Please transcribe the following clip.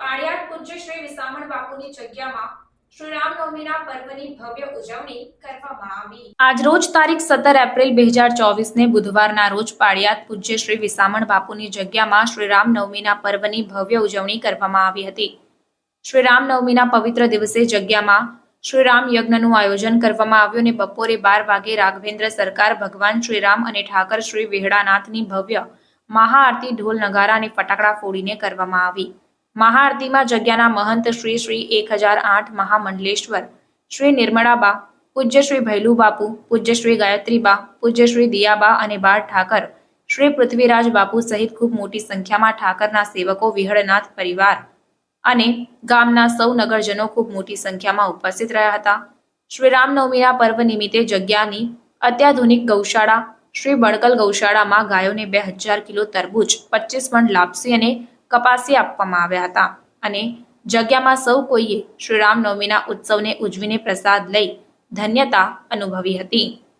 પાળિયાદ પૂજ્ય શ્રી વિસામણ બાપુની જગ્યામાં પર્વની ભવ્ય ઉજવણી કરવામાં આવી. આજરોજ શ્રી વિસામણ બાપુની પવિત્ર દિવસે જગ્યામાં શ્રી રામ યજ્ઞનું આયોજન કરવામાં આવ્યું અને બપોરે બાર વાગે રાઘવેન્દ્ર સરકાર ભગવાન શ્રી રામ અને ઠાકર શ્રી વેહડાનાથની ભવ્ય મહાઆરતી ઢોલ નગારા અને ફટાકડા ફોડીને કરવામાં આવી. મહાઆરતીમાં જગ્યાના મહંત શ્રી શ્રી એક હજાર આઠ મહામંડલેશ્વર, શ્રી નિર્મળાબા પૂજ્ય શ્રી ભૈલુબાપુ પૂજ્ય શ્રી ગાયત્રીબા પૂજ્ય શ્રી દિયાબા અને બાળ ઠાકર, શ્રી પૃથ્વીરાજ બાપુ સહિત ખૂબ મોટી સંખ્યામાં ઠાકરના સેવકો વિહળનાથ પરિવાર અને ગામના સૌ નગરજનો ખૂબ મોટી સંખ્યામાં ઉપસ્થિત રહ્યા હતા. શ્રી રામનવમીના પર્વ નિમિત્તે જગ્યાની અત્યાધુનિક ગૌશાળા શ્રી બળકલ ગૌશાળામાં ગાયોને બે હજાર કિલો તરબૂચ પચીસ મણ લાપસી અને કપાસી આપવામાં આવ્યા હતા. અને જગ્યામાં સૌ કોઈએ શ્રી રામનવમીના ઉત્સવને ઉજવીને પ્રસાદ લઈ ધન્યતા અનુભવી હતી.